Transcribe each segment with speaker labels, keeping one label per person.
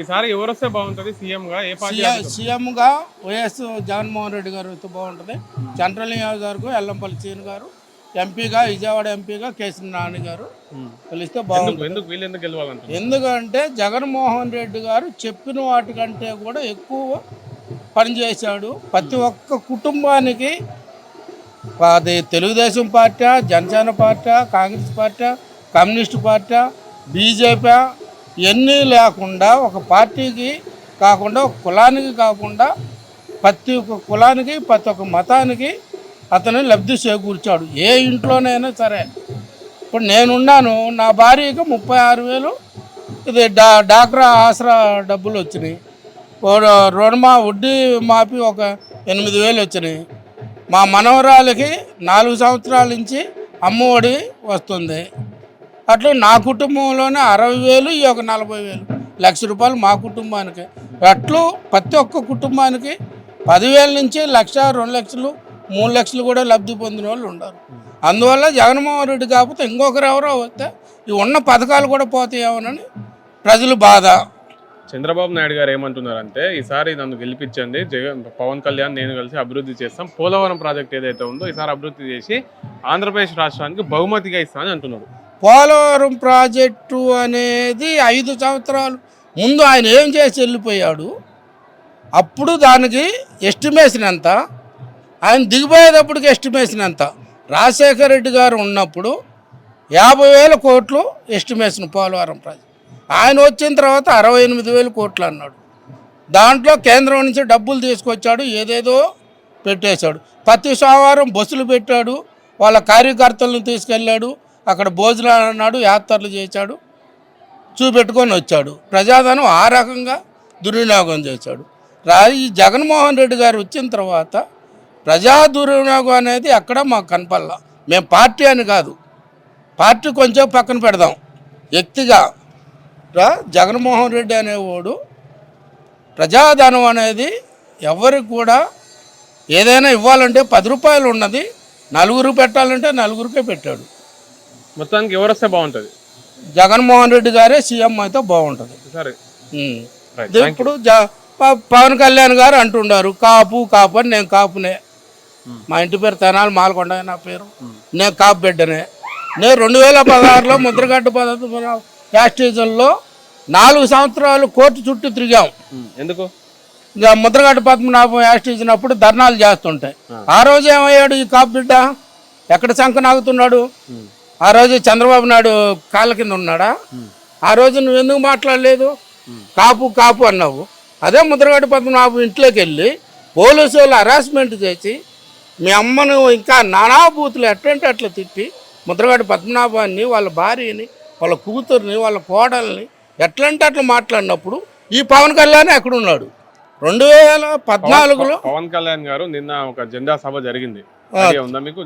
Speaker 1: ఈసారి ఎవరు వస్తే బాగుంటుంది? సీఎం గా ఏ పార్టీ
Speaker 2: సీఎం సీఎంగా వైఎస్ జగన్మోహన్ రెడ్డి గారు వస్తే బాగుంటుంది. సెంట్రల్ నియోజకవర్గం ఎల్లంపల్లి సీన్ గారు ఎంపీగా విజయవాడ ఎంపీగా కేసీ నాని గారు పిలిస్తే బాగుంటుంది. ఎందుకంటే జగన్మోహన్ రెడ్డి గారు చెప్పిన వాటికంటే కూడా ఎక్కువ పనిచేశాడు ప్రతి ఒక్క కుటుంబానికి అది Telugu Desam party Janasena party Congress party communist party BJP ఇవన్నీ లేకుండా ఒక పార్టీకి కాకుండా ఒక కులానికి కాకుండా ప్రతి ఒక్క కులానికి ప్రతి ఒక్క మతానికి అతను లబ్ధి చేకూర్చాడు. ఏ ఇంట్లోనైనా సరే. ఇప్పుడు నేనున్నాను నా భార్యకి ముప్పై ఆరు వేలు ఇది డా డాక్రా ఆసరా డబ్బులు వచ్చినాయి. రుణమా వడ్డీ మాపి ఒక ఎనిమిది వేలు వచ్చినాయి. మా మనవరాలకి నాలుగు సంవత్సరాల నుంచి అమ్మఒడి వస్తుంది. అట్లా నా కుటుంబంలోనే అరవై వేలు ఈ ఒక నలభై వేలు. లక్ష రూపాయలు మా కుటుంబానికి. అట్లు ప్రతి ఒక్క కుటుంబానికి పదివేల నుంచి లక్ష రెండు లక్షలు మూడు లక్షలు కూడా లబ్ధి పొందిన వాళ్ళు ఉండరు. అందువల్ల జగన్మోహన్ రెడ్డి కాకపోతే ఇంకొకరు ఎవరో వస్తే ఈ ఉన్న పథకాలు కూడా పోతాయేమోనని ప్రజలు బాధ.
Speaker 1: చంద్రబాబు నాయుడు గారు ఏమంటున్నారంటే ఈసారి నన్ను గెలిపించండి జగన్ పవన్ కళ్యాణ్ నేను కలిసి అభివృద్ధి చేస్తాం పోలవరం ప్రాజెక్ట్ ఏదైతే ఉందో ఈసారి అభివృద్ధి చేసి ఆంధ్రప్రదేశ్ రాష్ట్రానికి బహుమతిగా ఇస్తానని అంటున్నాడు.
Speaker 2: పోలవరం ప్రాజెక్టు అనేది ఐదు సంవత్సరాలు. ముందు ఆయన ఏం చేసి వెళ్ళిపోయాడు? అప్పుడు దానికి ఎస్టిమేషన్ ఎంత? ఆయన దిగిపోయేటప్పటికి ఎస్టిమేషన్ ఎంత? రాజశేఖర రెడ్డి గారు ఉన్నప్పుడు యాభై వేల కోట్లు ఎస్టిమేషన్ పోలవరం ప్రాజెక్ట్. ఆయన వచ్చిన తర్వాత అరవై ఎనిమిది వేల కోట్లు అన్నాడు. దాంట్లో కేంద్రం నుంచి డబ్బులు తీసుకొచ్చాడు ఏదేదో పెట్టేశాడు. ప్రతి సోమవారం బస్సులు పెట్టాడు వాళ్ళ కార్యకర్తలను తీసుకెళ్ళాడు అక్కడ భోజనాలు అన్నాడు యాత్రలు చేశాడు చూపెట్టుకొని వచ్చాడు. ప్రజాధనం ఆ రకంగా దుర్వినియోగం చేశాడు. రా ఈ జగన్మోహన్ రెడ్డి గారు వచ్చిన తర్వాత ప్రజా దుర్వినియోగం అనేది ఎక్కడ మాకు కనపడలా. మేము పార్టీ అని కాదు. పార్టీ కొంచెం పక్కన పెడదాం. వ్యక్తిగా రా జగన్మోహన్ రెడ్డి అనేవాడు ప్రజాధనం అనేది ఎవరికి కూడా ఏదైనా ఇవ్వాలంటే పది రూపాయలు ఉన్నది నలుగురు పెట్టాలంటే నలుగురికే పెట్టాడు.
Speaker 1: మొత్తానికి ఎవరు వస్తే బాగుంటుంది?
Speaker 2: జగన్మోహన్ రెడ్డి గారే సీఎం అయితే బాగుంటుంది.
Speaker 1: సరే.
Speaker 2: ఉమ్.
Speaker 1: Right,
Speaker 2: ఇది ఇప్పుడు జ- ప- పవన్ కళ్యాణ్ గారు అంటున్నారు కాపు కాపు అని నేను కాపునే. మా ఇంటి పేరు తెనాలి మాలకొండ నా పేరు. నేను కాపు బిడ్డనే. నేను రెండు వేల పదహారులో ముద్రగడ్డ పద్ధతి యాస్టేజన్లో నాలుగు సంవత్సరాలు కోర్టు చుట్టూ తిరిగాం.
Speaker 1: ఎందుకు?
Speaker 2: ఇక ముద్రగడ్డ పద్మనాభం యాస్టేజ్ అప్పుడు ధర్నాలు చేస్తుంటాయి. ఆ. రోజు ఏమయ్యాడు ఈ కాపు బిడ్డ? ఎక్కడ శంఖ నాగుతున్నాడు ఆ రోజు చంద్రబాబు నాయుడు కాళ్ళ కింద ఉన్నాడా? ఆ రోజు నువ్వు ఎందుకు మాట్లాడలేదు? కాపు కాపు అన్నావు. అదే ముద్రగడ్డ పద్మనాభం ఇంట్లోకి వెళ్ళి పోలీసు వాళ్ళు హరాస్మెంట్ చేసి మీ అమ్మను ఇంకా నానాభూతులు ఎట్లంటే అట్లా తిట్టి ముద్రగడ్డ పద్మనాభాన్ని వాళ్ళ భార్యని వాళ్ళ కూతుర్ని వాళ్ళ కోడల్ని ఎట్లంటే అట్లా మాట్లాడినప్పుడు ఈ పవన్ కళ్యాణ్ ఎక్కడున్నాడు రెండు వేల పద్నాలుగులో
Speaker 1: పవన్ కళ్యాణ్ గారు నిన్న ఒక జెండా సభ జరిగింది. ఉందా మీకు?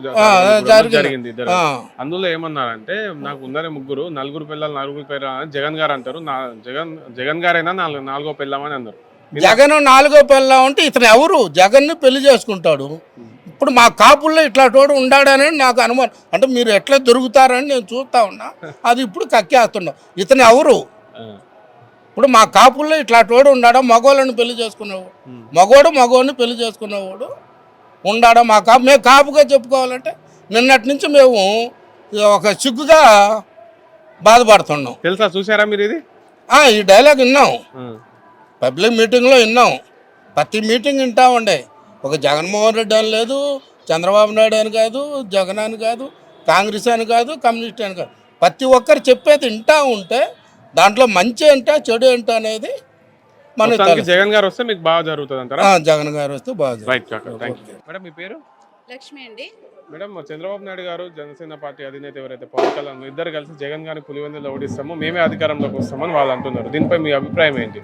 Speaker 2: జరిగింది.
Speaker 1: ఇద్దరు. అందులో ఏమన్నారంటే నాకు ఉందనే ముగ్గురు నలుగురు పిల్లలు నలుగురు పిల్లలు అని జగన్ గారు అంటారు. నా జగన్ జగన్ గారైనా నాలుగు నాలుగో పిల్లమని అన్నారు.
Speaker 2: జగన్ నాలుగో పిల్ల ఉంటే ఇతను ఎవరు? జగన్ని పెళ్ళి చేసుకుంటాడు. ఇప్పుడు మా కాపుల్లో ఇట్లాంటోడు ఉండాడని నాకు అనుమానం. అంటే మీరు ఎట్లా దొరుకుతారని నేను చూస్తా ఉన్నా. అది ఇప్పుడు కక్కేస్తున్నా. ఇతను ఎవరు? ఇప్పుడు మా కాపుల్లో ఇట్లాంటోడు ఉన్నాడా మగోళ్ళని పెళ్ళి చేసుకునేవాడు. మగోడు మగోడిని పెళ్ళి చేసుకునేవాడు. ఉండాడా మా కాపు? మేము కాపుగా చెప్పుకోవాలంటే నిన్నటి నుంచి మేము ఒక సిగ్గుగా బాధపడుతున్నాం.
Speaker 1: తెలుసా? చూసారా మీరు ఇది?
Speaker 2: ఈ డైలాగ్ విన్నాం. పబ్లిక్ మీటింగ్లో విన్నాం. ప్రతి మీటింగ్ వింటా ఉండే ఒక జగన్మోహన్ రెడ్డి అని లేదు చంద్రబాబు నాయుడు అని కాదు జగన్ అని కాదు కాంగ్రెస్ అని కాదు కమ్యూనిస్ట్ అని కాదు. ప్రతి ఒక్కరు చెప్పేది వింటా ఉంటే దాంట్లో మంచి ఏంటా చెడు ఏంటా అనేది తెలుసు.
Speaker 1: జగన్ గారు వస్తే మీకు బాగా జరుగుతుంది అంటారా
Speaker 2: ఆ, జగన్ గారు వస్తే బాగా
Speaker 1: రైట్ కాక థ్యాంక్ యూ మేడం మీ పేరు?
Speaker 3: లక్ష్మి అండి.
Speaker 1: మేడం చంద్రబాబు నాయుడు గారు జనసేన పార్టీ అధినేత ఎవరైతే పవన్ కళ్యాణ్ ఇద్దరు కలిసి జగన్ గారిని పులివెందులో ఓడిస్తాము మేమే అధికారంలోకి వస్తామని వాళ్ళు అంటున్నారు. దీనిపై మీ అభిప్రాయం ఏంటి?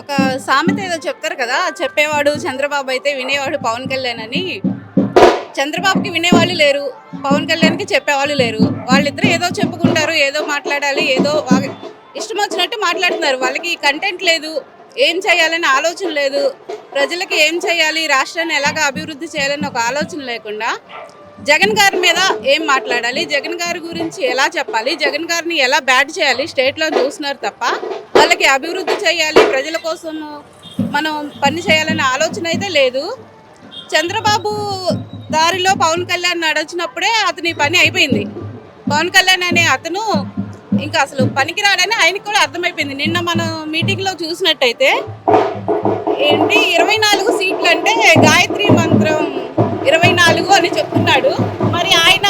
Speaker 3: ఒక సామెత ఏదో చెప్తారు కదా చెప్పేవాడు చంద్రబాబు అయితే వినేవాడు పవన్ కళ్యాణ్ అని. చంద్రబాబుకి వినేవాళ్ళు లేరు పవన్ కళ్యాణ్కి చెప్పేవాళ్ళు లేరు. వాళ్ళిద్దరూ ఏదో చెప్పుకుంటారు ఏదో మాట్లాడాలి ఏదో ఇష్టం వచ్చినట్టు మాట్లాడుతున్నారు. వాళ్ళకి కంటెంట్ లేదు. ఏం చేయాలని ఆలోచన లేదు. ప్రజలకి ఏం చేయాలి? రాష్ట్రాన్ని ఎలాగ అభివృద్ధి చేయాలని ఒక ఆలోచన లేకుండా జగన్ గారి మీద ఏం మాట్లాడాలి? జగన్ గారి గురించి ఎలా చెప్పాలి? జగన్ గారిని ఎలా బ్యాట్ చేయాలి? స్టేట్లో చూస్తున్నారు తప్ప వాళ్ళకి అభివృద్ధి చేయాలి ప్రజల కోసం మనం పని చేయాలనే ఆలోచన అయితే లేదు. చంద్రబాబు దారిలో పవన్ కళ్యాణ్ నడిచినప్పుడే అతని పని అయిపోయింది. పవన్ కళ్యాణ్ అనే అతను ఇంకా అసలు పనికిరాడని ఆయనకి కూడా అర్థమైపోయింది. నిన్న మనం మీటింగ్లో చూసినట్టయితే ఏంటి ఇరవై నాలుగు సీట్లు అంటే గాయత్రి మంత్రం ఇరవై నాలుగు అని చెప్తున్నాడు. మరి ఆయన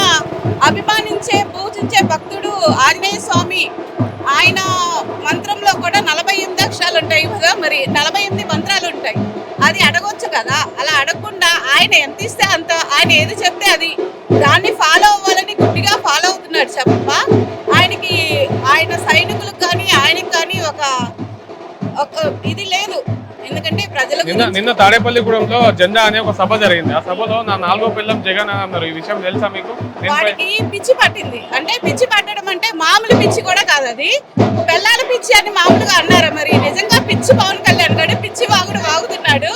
Speaker 3: అభిమానించే పూజించే భక్తుడు ఆంజనేయ స్వామి. ఆయన మంత్రంలో కూడా నలభై ఎనిమిది అక్షరాలు ఉంటాయి కదా మరి నలభై ఎనిమిది మంత్రాలు ఉంటాయి అది అడగొచ్చు కదా. అలా అడగకుండా ఆయన ఎంత ఇస్తే అంత ఆయన ఏది చెప్తే అది దాన్ని ఫాలో అవ్వాలని గుడ్డిగా ఫాలో అవుతున్నాడు చెప్ప ఆయన సైనికులకు కానీ ఆయనకి కానీ ఒక ఒక ఇది లేదు. ఎందుకంటే ప్రజల
Speaker 1: నిన్న నిన్న తాడేపల్లిగూడెంలో జెండా అనే ఒక సభ జరిగింది. ఆ సభలో నా నాలుగో పిల్లం జగన్ అని అన్నారు ఈ విషయం తెలుసా మీకు?
Speaker 3: వాడికి పిచ్చి పట్టింది. అంటే పిచ్చి పట్టడం అంటే మామూలు పిచ్చి కూడా కాదు అది. పిల్లల పిచ్చి అని మామూలుగా అన్నారు మరి? నిజంగా పిచ్చి పవన్ కళ్యాణ్ గారు పిచ్చి వాగుడు వాగుతున్నాడు.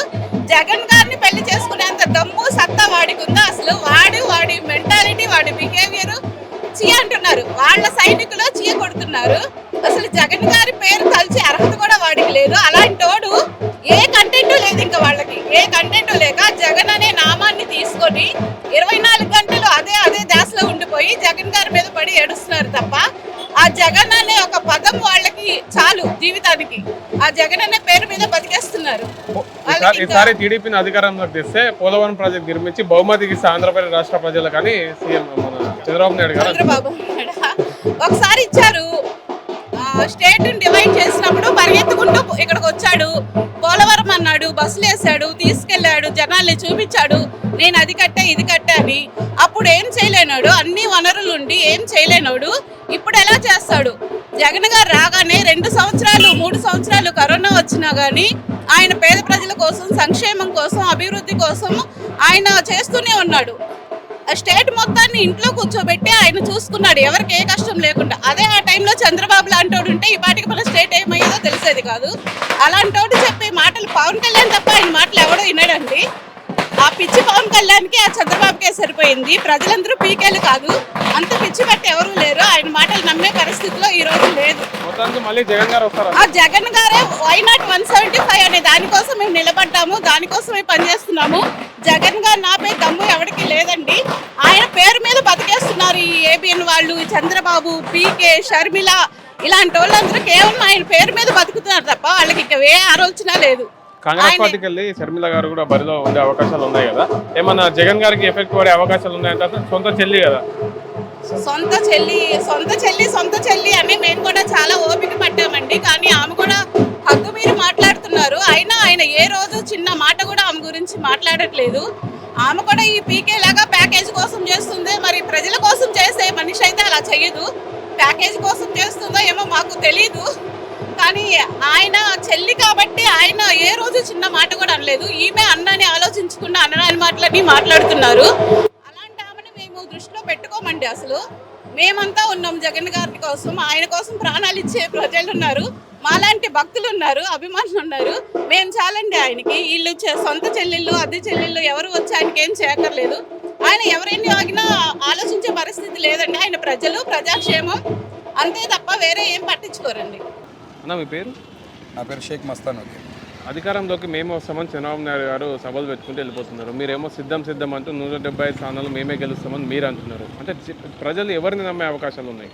Speaker 3: జగన్ గారిని పెళ్ళి చేసుకునేంత దమ్ము సత్తా వాడికి ఉందా? అసలు వాడు వాడి మెంటాలిటీ వాడి బిహేవియర్ చీ అంటున్నారు. వాళ్ళ సైనికులు చీ కొడుతున్నారు. అసలు జగన్ గారి పేరు కలిసి అర్హత కూడా వాడికి లేదు. అలాంటోడు ఏ కంటెంట్ లేదు ఇంకా వాళ్ళకి. ఏ కంటెంట్ లేక జగన్ అనే నామాన్ని తీసుకొని ఇరవై నాలుగు గంటలు అదే అదే దాసలో ఉండిపోయి జగన్ గారి మీద పడి ఏడుస్తున్నారు తప్ప ఆ జగన్ అనే ఒక పదం వాళ్ళకి చాలు జీవితానికి. ఆ జగన్ అనే పేరు మీద బతికే ఇంకా-
Speaker 1: ఈసారి టీడీపీని అధికారంలోకి తెస్తే పోలవరం ప్రాజెక్ట్ నిర్మించి బహుమతికి ఇస్తే ఆంధ్రప్రదేశ్ రాష్ట్ర ప్రజలు కానీ సీఎం చంద్రబాబు నాయుడు గారు
Speaker 3: చంద్రబాబు. ఒకసారి ఇచ్చారు. స్టేట్ డివైడ్ చేసినప్పుడు పరిగెత్తుకుంటూ ఇక్కడికి వచ్చాడు. పోలవరం అన్నాడు బస్సులు వేసాడు తీసుకెళ్ళాడు జనాల్ని చూపించాడు. నేను అది కట్టా ఇది కట్టా అని. అప్పుడు ఏం చేయలేనాడు? అన్ని వనరులు ఉండి ఏం చేయలేనాడు? ఇప్పుడు ఎలా చేస్తాడు? జగన్ గారు రాగానే రెండు సంవత్సరాలు మూడు సంవత్సరాలు కరోనా వచ్చినా కానీ ఆయన పేద ప్రజల కోసం సంక్షేమం కోసం అభివృద్ధి కోసం ఆయన చేస్తూనే ఉన్నాడు. ఆ స్టేట్ మొత్తాన్ని ఇంట్లో కూర్చోబెట్టి ఆయన చూసుకున్నాడు. ఎవరికి ఏ కష్టం లేకుండా. అదే ఆ టైంలో చంద్రబాబు లాంటోడు ఉంటే ఈ పాటికి మన స్టేట్ ఏమయ్యేదో తెలిసేది కాదు. అలాంటోడు చెప్పే మాటలు పవన్ కళ్యాణ్ తప్ప ఆయన మాటలు ఎవడో వినడండి. ఆ పిచ్చి పవన్ కళ్యాణ్కి ఆ చంద్రబాబుకే సరిపోయింది. ప్రజలందరూ పీకేలు కాదు. అంత పిచ్చి పెట్టి ఎవరు లేరు. ఆయన మాటలు నమ్మే పరిస్థితిలో ఈ రోజు లేదు. ఆ జగన్ గారే why not one seventy five అనే దానికోసం మేము నిలబడ్డాము. దానికోసమే పనిచేస్తున్నాము. జగన్ గారు నాపై దమ్ము ఎవరికి లేదండి. ఆయన పేరు మీద బతికేస్తున్నారు ఈ ఏబిఎన్ వాళ్ళు చంద్రబాబు పీకే షర్మిల ఇలాంటి వాళ్ళందరూ కేవలం ఆయన పేరు మీద బతుకుతున్నారు తప్ప వాళ్ళకి ఇక ఏ ఆలోచన లేదు.
Speaker 1: కాంగ్రెస్ పార్టీకి వెళ్ళి షర్మిల గారు కూడా బరిలో ఉండే అవకాశాలు ఉన్నాయి కదా. ఏమన్నా జగన్ గారికి ఎఫెక్ట్ పడే అవకాశాలు ఉన్నాయంటే సొంత చెల్లి కదా.
Speaker 3: సొంత చెల్లి సొంత చెల్లి సొంత చెల్లి అని మేము కూడా చాలా ఓపిక పట్టామండి. కానీ ఆమె కూడా హద్దు మీరు మాట్లాడుతున్నారు. అయినా ఆయన ఏ రోజు చిన్న మాట కూడా ఆమె గురించి మాట్లాడట్లేదు. ఆమె కూడా ఈ పీకే లాగా ప్యాకేజ్ కోసం చేస్తుంది. మరి ప్రజల కోసం చేసే మనిషి అయితే అలా చెయ్యదు. ప్యాకేజ్ కోసం చేస్తుందో ఏమో మాకు తెలీదు. కానీ ఆయన చెల్లి కాబట్టి ఆయన ఏ రోజు చిన్న మాట కూడా అనలేదు. ఈమె అన్నని ఆలోచించకుండా అన్నరాని మాటలని మాట్లాడుతున్నారు. అలాంటి ఆమెను మేము దృష్టిలో పెట్టుకోమండి అసలు. మేమంతా ఉన్నాం జగన్ గారి కోసం. ఆయన కోసం ప్రాణాలు ఇచ్చే ప్రజలు ఉన్నారు. మాలాంటి భక్తులు ఉన్నారు అభిమానులు ఉన్నారు. మేము చాలండి ఆయనకి. వీళ్ళు సొంత చెల్లెళ్ళు అద్దె చెల్లెళ్ళు ఎవరు వచ్చి ఆయనకి ఏం చేయక్కర్లేదు. ఆయన ఎవరైనా ఆగినా ఆలోచించే పరిస్థితి లేదండి. ఆయన ప్రజలు ప్రజాక్షేమం అంతే తప్ప వేరే ఏం పట్టించుకోరండి.
Speaker 1: అన్న మీ పేరు?
Speaker 4: నా పేరు షేక్ మస్తాన్ ఓకే.
Speaker 1: అధికారంలోకి మేము వస్తామని చంద్రబాబు నాయుడు గారు సభలు పెట్టుకుంటూ వెళ్ళిపోతున్నారు. మీరేమో సిద్ధం సిద్ధం అంటూ నూట డెబ్బై ఐదు స్థానాలు మేమే గెలుస్తామని మీరు అంటున్నారు. అంటే ప్రజలు ఎవరిని నమ్మే అవకాశాలు ఉన్నాయి?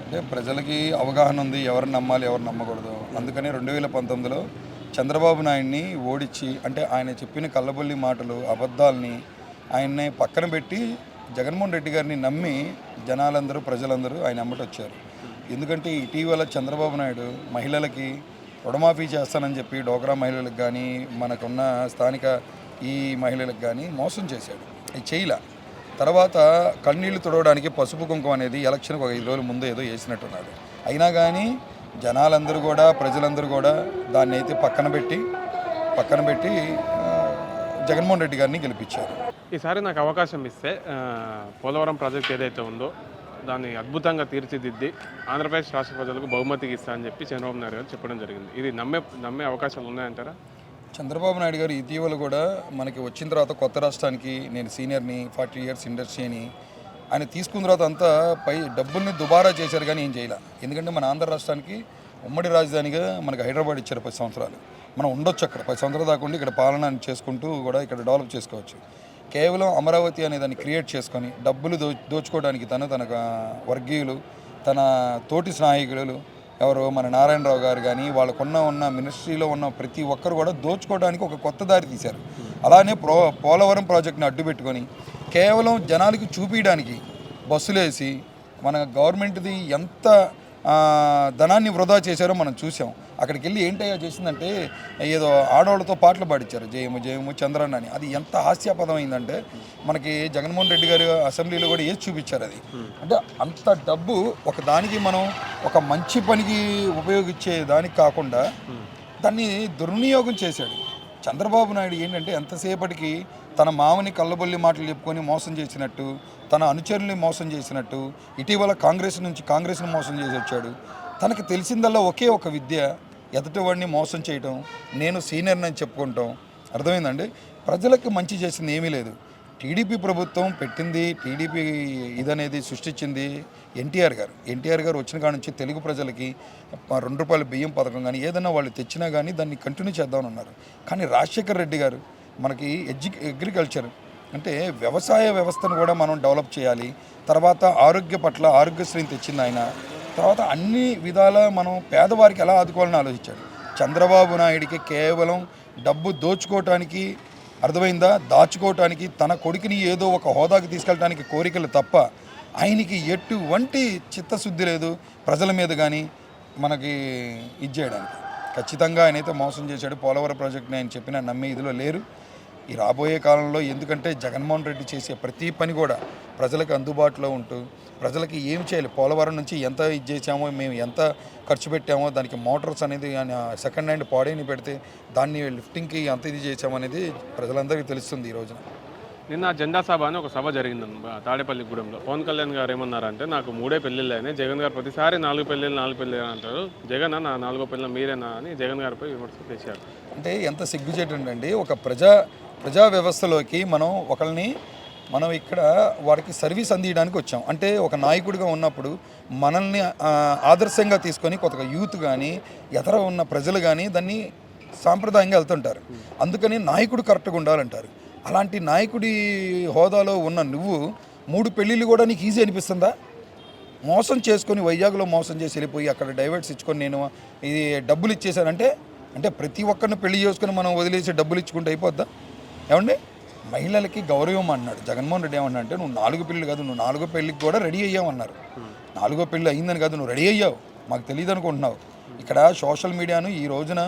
Speaker 4: అంటే ప్రజలకి అవగాహన ఉంది ఎవరిని నమ్మాలి ఎవరు నమ్మకూడదు. అందుకని రెండు వేల పంతొమ్మిదిలో చంద్రబాబు నాయుడిని ఓడించి అంటే ఆయన చెప్పిన కళ్ళబొల్లి మాటలు అబద్ధాలని ఆయన్ని పక్కన పెట్టి జగన్మోహన్ రెడ్డి గారిని నమ్మి జనాలందరూ ప్రజలందరూ ఆయన అమ్మటి వచ్చారు ఎందుకంటే ఇటీవల చంద్రబాబు నాయుడు మహిళలకి రుణమాఫీ చేస్తానని చెప్పి డోక్రా మహిళలకు కానీ మనకున్న స్థానిక ఈ మహిళలకు కానీ మోసం చేశాడు. ఇది చేయలే. తర్వాత కన్నీళ్ళు తుడవడానికి పసుపు కుంకుమ అనేది ఎలక్షన్కి ఒక ఐదు రోజుల ముందు ఏదో వేసినట్టున్నాడు అయినా కానీ జనాలందరూ కూడా ప్రజలందరూ కూడా దాన్ని అయితే పక్కన పెట్టి పక్కన పెట్టి జగన్మోహన్ రెడ్డి గారిని గెలిపించారు.
Speaker 1: ఈసారి నాకు అవకాశం ఇస్తే పోలవరం ప్రాజెక్ట్ ఏదైతే ఉందో దాన్ని అద్భుతంగా తీర్చిదిద్ది ఆంధ్రప్రదేశ్ రాష్ట్ర ప్రజలకు బహుమతికి ఇస్తా అని చెప్పి చంద్రబాబు నాయుడు గారు చెప్పడం జరిగింది. ఇది నమ్మే నమ్మే అవకాశాలు ఉన్నాయంటారా?
Speaker 4: చంద్రబాబు నాయుడు గారు ఇటీవల కూడా మనకి వచ్చిన తర్వాత కొత్త రాష్ట్రానికి నేను సీనియర్ని ఫార్టీ ఇయర్స్ ఇండస్ట్రీ అని ఆయన తీసుకున్న తర్వాత అంతా పై డబ్బుల్ని దుబారా చేశారు కానీ ఏం చేయలే. ఎందుకంటే మన ఆంధ్ర రాష్ట్రానికి ఉమ్మడి రాజధానిగా మనకి హైదరాబాద్ ఇచ్చారు పది సంవత్సరాలు. మనం ఉండొచ్చు అక్కడ. పది సంవత్సరాల దాకా ఉండి ఇక్కడ పాలన చేసుకుంటూ కూడా ఇక్కడ డెవలప్ చేసుకోవచ్చు. కేవలం అమరావతి అనే దాన్ని క్రియేట్ చేసుకొని డబ్బులు దో దోచుకోవడానికి తను తన వర్గీయులు తన తోటి స్నాహికులు ఎవరు మన నారాయణరావు గారు కానీ వాళ్ళకున్న ఉన్న మినిస్ట్రీలో ఉన్న ప్రతి ఒక్కరు కూడా దోచుకోవడానికి ఒక కొత్త దారి తీశారు. అలానే ప్రో పోలవరం ప్రాజెక్ట్ని అడ్డుపెట్టుకొని కేవలం జనాలకి చూపించడానికి బస్సులేసి మన గవర్నమెంట్ది ఎంత ధనాన్ని వృధా చేశారో మనం చూసాం అక్కడికి వెళ్ళి ఏంటయ్యో చేసిందంటే ఏదో ఆడవాళ్ళతో పాటలు పాడించారు జయము జయము చంద్రన్న అని. అది ఎంత హాస్యాపదం అయిందంటే మనకి జగన్మోహన్ రెడ్డి గారు అసెంబ్లీలో కూడా ఏది చూపించారు అది. అంటే అంత డబ్బు ఒక దానికి మనం ఒక మంచి పనికి ఉపయోగించే దానికి కాకుండా దాన్ని దుర్వినియోగం చేశాడు. చంద్రబాబు నాయుడు ఏంటంటే ఎంతసేపటికి తన మామని కళ్ళబొల్లి మాటలు చెప్పుకొని మోసం చేసినట్టు తన అనుచరుల్ని మోసం చేసినట్టు ఇటీవల కాంగ్రెస్ నుంచి కాంగ్రెస్ని మోసం చేసి వచ్చాడు తనకు తెలిసిందల్లా ఒకే ఒక విద్య ఎదుటివాడిని మోసం చేయటం నేను సీనియర్ని అని చెప్పుకుంటాం. అర్థమైందండి? ప్రజలకు మంచి చేసింది ఏమీ లేదు. టీడీపీ ప్రభుత్వం పెట్టింది టీడీపీ ఇదనేది సృష్టించింది ఎన్టీఆర్ గారు. ఎన్టీఆర్ గారు వచ్చిన కాడ నుంచి తెలుగు ప్రజలకి రెండు రూపాయల బియ్యం పథకం కానీ ఏదైనా వాళ్ళు తెచ్చినా కానీ దాన్ని కంటిన్యూ చేద్దామని ఉన్నారు కానీ రాజశేఖర్ రెడ్డి గారు మనకి ఎడ్యు అగ్రికల్చర్ అంటే వ్యవసాయ వ్యవస్థను కూడా మనం డెవలప్ చేయాలి. తర్వాత ఆరోగ్య పట్ల ఆరోగ్యశ్రీని తెచ్చింది ఆయన. తర్వాత అన్ని విధాల మనం పేదవారికి ఎలా ఆదుకోవాలని ఆలోచించాడు. చంద్రబాబు నాయుడికి కేవలం డబ్బు దోచుకోవటానికి అర్థమైందా? దాచుకోవటానికి తన కొడుకుని ఏదో ఒక హోదాకి తీసుకెళ్ళడానికి కోరికలు తప్ప ఆయనకి ఎటువంటి చిత్తశుద్ధి లేదు. ప్రజల మీద కానీ మనకి ఇది చేయడానికి. ఖచ్చితంగా ఆయనైతే మోసం చేశాడు. పోలవరం ప్రాజెక్ట్ని ఆయన చెప్పిన నమ్మే ఇదిలో లేరు. ఈ రాబోయే కాలంలో ఎందుకంటే జగన్మోహన్ రెడ్డి చేసే ప్రతి పని కూడా ప్రజలకు అందుబాటులో ఉంటూ ప్రజలకి ఏం చేయాలి? పోలవరం నుంచి ఎంత ఇది చేసామో మేము ఎంత ఖర్చు పెట్టామో దానికి మోటార్స్ అనేది సెకండ్ హ్యాండ్ పాడేని పెడితే దాన్ని లిఫ్టింగ్కి ఎంత ఇది చేసామనేది ప్రజలందరికీ తెలుస్తుంది ఈ రోజున.
Speaker 1: నిన్న జెండా సభ అని ఒక సభ జరిగింది తాడేపల్లిగూడెంలో పవన్ కళ్యాణ్ గారు ఏమన్నారంటే నాకు మూడే పెళ్ళిళ్ళు అయినాయి. జగన్ గారు ప్రతిసారి నాలుగు పెళ్ళిళ్ళు నాలుగు పెళ్ళిళ్ళు అంటారు. జగన్ నా నాలుగో పెళ్ళి మీరేనా? అని జగన్ గారిపై విమర్శ చేశారు.
Speaker 4: అంటే ఎంత సిగ్గుచేటండి ఒక ప్రజా ప్రజా వ్యవస్థలోకి మనం ఒకరిని మనం ఇక్కడ వారికి సర్వీస్ అందించడానికి వచ్చాం. అంటే ఒక నాయకుడిగా ఉన్నప్పుడు మనల్ని ఆదర్శంగా తీసుకొని కొత్తగా యూత్ కానీ ఎదర ఉన్న ప్రజలు కానీ దాన్ని సాంప్రదాయంగా వెళ్తుంటారు. అందుకని నాయకుడు కరెక్ట్గా ఉండాలంటారు. అలాంటి నాయకుడి హోదాలో ఉన్న నువ్వు మూడు పెళ్ళిళ్ళు కూడా నీకు ఈజీ అనిపిస్తుందా? మోసం చేసుకొని వైజాగ్లో మోసం చేసి వెళ్ళిపోయి అక్కడ డైవర్ట్స్ ఇచ్చుకొని నేను ఇది డబ్బులు ఇచ్చేసానంటే అంటే ప్రతి ఒక్కరిని పెళ్ళి చేసుకొని మనం వదిలేసి డబ్బులు ఇచ్చుకుంటే అయిపోద్దా? ఏమండి? మహిళలకి గౌరవం అన్నాడు. జగన్మోహన్ రెడ్డి ఏమన్నా అంటే నువ్వు నాలుగు పెళ్ళి కాదు నువ్వు నాలుగో పెళ్ళికి కూడా రెడీ అయ్యావు అన్నారు. నాలుగో పెళ్ళి అయిందని కాదు నువ్వు రెడీ అయ్యావు. మాకు తెలియదు అనుకుంటున్నావు. ఇక్కడ సోషల్ మీడియాను ఈ రోజున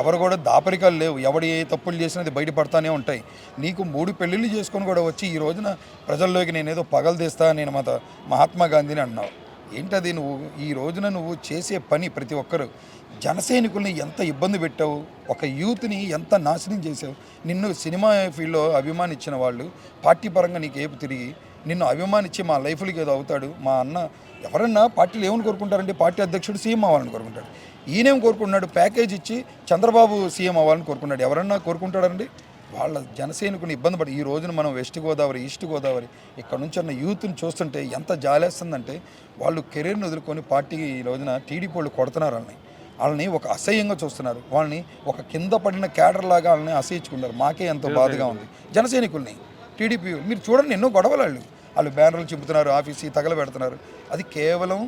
Speaker 4: ఎవరు కూడా దాపరికాలు లేవు. ఎవడు ఏ తప్పులు చేసినా అది బయటపడతానే ఉంటాయి. నీకు మూడు పెళ్ళిళ్ళు చేసుకొని కూడా వచ్చి ఈ రోజున ప్రజల్లోకి నేనేదో పగలు తీస్తా నేను మత మహాత్మా గాంధీని అన్నావు. ఏంటది నువ్వు? ఈ రోజున నువ్వు చేసే పని ప్రతి ఒక్కరు జనసైనికుల్ని ఎంత ఇబ్బంది పెట్టావు? ఒక యూత్ని ఎంత నాశనం చేసావు నిన్ను సినిమా ఫీల్డ్లో అభిమానించిన వాళ్ళు పార్టీ పరంగా నీకు ఏపు తిరిగి నిన్ను అభిమానించి మా లైఫ్లకి ఏదో అవుతాడు? మా అన్న ఎవరన్నా పార్టీలు ఏమని కోరుకుంటారంటే పార్టీ అధ్యక్షుడు సీఎం అవ్వాలని కోరుకుంటాడు. ఈయనేం కోరుకుంటున్నాడు? ప్యాకేజ్ ఇచ్చి చంద్రబాబు సీఎం అవ్వాలని కోరుకున్నాడు. ఎవరన్నా కోరుకుంటాడండి వాళ్ళ జనసైనికుని ఇబ్బంది పడి ఈ రోజున మనం వెస్ట్ గోదావరి ఈస్ట్ గోదావరి ఇక్కడ నుంచి ఉన్న యూత్ని చూస్తుంటే ఎంత జాలేస్తుందంటే వాళ్ళు కెరీర్ని వదులుకొని పార్టీ ఈ రోజున టీడీపీ వాళ్ళు కొడుతున్నారు వాళ్ళని ఒక అసహ్యంగా చూస్తున్నారు. వాళ్ళని ఒక కింద పడిన క్యాడర్ లాగా వాళ్ళని అసహించుకున్నారు మాకే ఎంతో బాధగా ఉంది. జనసైనికుల్ని టీడీపీ మీరు చూడండి ఎన్నో గొడవలు వాళ్ళు. వాళ్ళు బ్యానర్లు చింపుతున్నారు ఆఫీస్ తగలబెడుతున్నారు అది కేవలం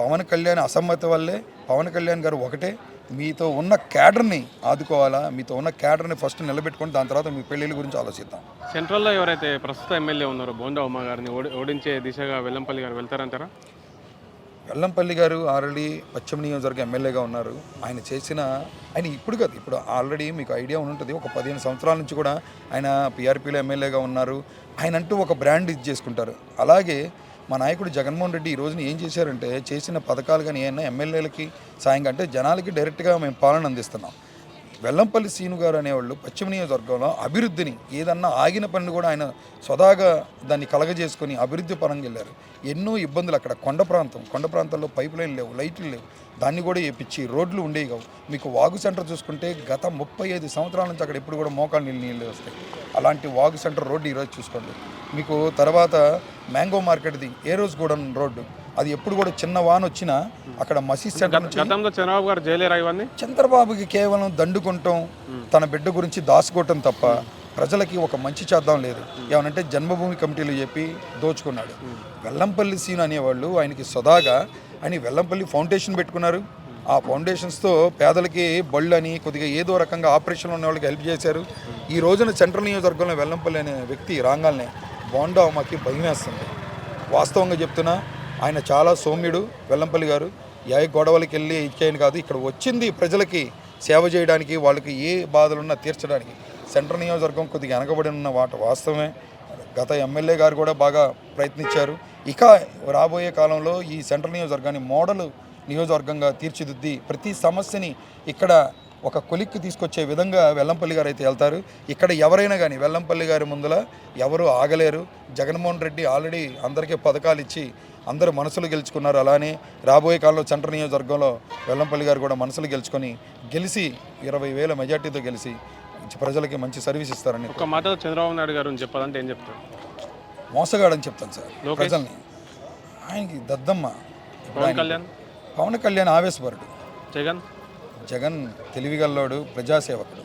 Speaker 4: పవన్ కళ్యాణ్ అసమ్మతి వల్లే పవన్ కళ్యాణ్ గారు ఒకటే. మీతో ఉన్న క్యాడర్ని ఆదుకోవాలా? మీతో ఉన్న క్యాడర్ని ఫస్ట్ నిలబెట్టుకొని దాని తర్వాత మీ పెళ్ళిళ్ళ గురించి ఆలోచిద్దాం.
Speaker 1: సెంట్రల్లో ఎవరైతే ప్రస్తుత ఎమ్మెల్యే ఉన్నారో బోండా ఉమా గారిని ఓడి ఓడించే దిశగా వెల్లంపల్లి గారు వెళ్తారంటారా?
Speaker 4: వెల్లంపల్లి గారు ఆల్రెడీ పశ్చిమ నియోజకవర్గ ఎమ్మెల్యేగా ఉన్నారు. ఆయన చేసిన ఆయన ఇప్పుడు కాదు ఇప్పుడు ఆల్రెడీ మీకు ఐడియా ఉంటుంది ఒక పదిహేను సంవత్సరాల నుంచి కూడా ఆయన పీఆర్పీలో ఎమ్మెల్యేగా ఉన్నారు. ఆయన అంటూ ఒక బ్రాండ్ ఇది చేసుకుంటారు. అలాగే మా నాయకుడు జగన్మోహన్ రెడ్డి ఈ రోజున ఏం చేశారంటే చేసిన పథకాలు కానీ ఏమైనా ఎమ్మెల్యేలకి సాయంగా అంటే జనాలకి డైరెక్ట్గా మేము పాలన అందిస్తున్నాం. వెల్లంపల్లి సీను గారు అనేవాళ్ళు పశ్చిమ నియోజకవర్గంలో అభివృద్ధిని ఏదన్నా ఆగిన పనిని కూడా ఆయన స్వదాగా దాన్ని కలగజేసుకొని అభివృద్ధి పరంగా వెళ్ళారు. ఎన్నో ఇబ్బందులు అక్కడ. కొండ ప్రాంతం. కొండ ప్రాంతాల్లో పైప్ లైన్ లేవు లైట్లు లేవు. దాన్ని కూడా వేపించి రోడ్లు ఉండేవి కావు. మీకు వాగు సెంటర్ చూసుకుంటే గత ముప్పై ఐదు సంవత్సరాల నుంచి అక్కడ ఎప్పుడు కూడా మోకాలు నీళ్ళు నీళ్ళు వస్తాయి. అలాంటి వాగు సెంటర్ రోడ్డు ఈరోజు చూసుకోండి. మీకు తర్వాత మ్యాంగో మార్కెట్ది ఏ రోజు కూడా రోడ్డు. అది ఎప్పుడు కూడా చిన్న వాన వచ్చినా అక్కడ మసీద్ సెంటర్
Speaker 1: గతంలో చంద్రబాబు గారు ఇవన్నీ?
Speaker 4: చంద్రబాబుకి కేవలం దండుకుంటాం తన బిడ్డ గురించి దాచుకోవటం తప్ప ప్రజలకి ఒక మంచి చేద్దాం లేదు. ఏమనంటే జన్మభూమి కమిటీలు చెప్పి దోచుకున్నాడు. వెల్లంపల్లి సీన్ అనేవాళ్ళు ఆయనకి సదాగా ఆయన వెల్లంపల్లి ఫౌండేషన్ పెట్టుకున్నారు. ఆ ఫౌండేషన్స్తో పేదలకి బళ్ళు అని కొద్దిగా ఏదో రకంగా ఆపరేషన్లో ఉన్న వాళ్ళకి హెల్ప్ చేశారు. ఈ రోజున సెంట్రల్ నియోజకవర్గంలో వెల్లంపల్లి అనే వ్యక్తి రాగానే బోండా మాకి భయం వేస్తుంది వాస్తవంగా చెప్తున్నా ఆయన చాలా సౌమ్యుడు వెల్లంపల్లి గారు. ఏ గొడవలకి వెళ్ళి ఇచ్చేయని కాదు ఇక్కడ వచ్చింది ప్రజలకి సేవ చేయడానికి వాళ్ళకి ఏ బాధలున్నా తీర్చడానికి. సెంట్రల్ నియోజకవర్గం కొద్దిగా వెనకబడి ఉన్న వాట వాస్తవమే. గత ఎమ్మెల్యే గారు కూడా బాగా ప్రయత్నించారు. ఇక రాబోయే కాలంలో ఈ సెంట్రల్ నియోజకవర్గాన్ని మోడల్ నియోజకవర్గంగా తీర్చిదిద్ది ప్రతి సమస్యని ఇక్కడ ఒక కొలిక్కి తీసుకొచ్చే విధంగా వెల్లంపల్లి గారు అయితే వెళ్తారు. ఇక్కడ ఎవరైనా కానీ వెల్లంపల్లి గారి ముందల ఎవరు ఆగలేరు. జగన్మోహన్ రెడ్డి ఆల్రెడీ అందరికీ పథకాలు ఇచ్చి అందరు మనసులు గెలుచుకున్నారు. అలానే రాబోయే కాలంలో సెంట్రల్ నియోజకవర్గంలో వెల్లంపల్లి గారు కూడా మనసులు గెలుచుకొని గెలిచి ఇరవై వేల మెజార్టీతో గెలిచి ప్రజలకి మంచి సర్వీస్ ఇస్తారని
Speaker 1: ఒక మాటలో చంద్రబాబు నాయుడు గారు చెప్పాలంటే ఏం చెప్తారు?
Speaker 4: మోసగాడని చెప్తాను సార్? ప్రజల్ని. ఆయనకి దద్దమ్మ
Speaker 1: పవన్ కళ్యాణ్?
Speaker 4: పవన్ కళ్యాణ్ ఆవేశపరుడు.
Speaker 1: జగన్?
Speaker 4: జగన్ తెలివిగల్లోడు ప్రజాసేవకుడు.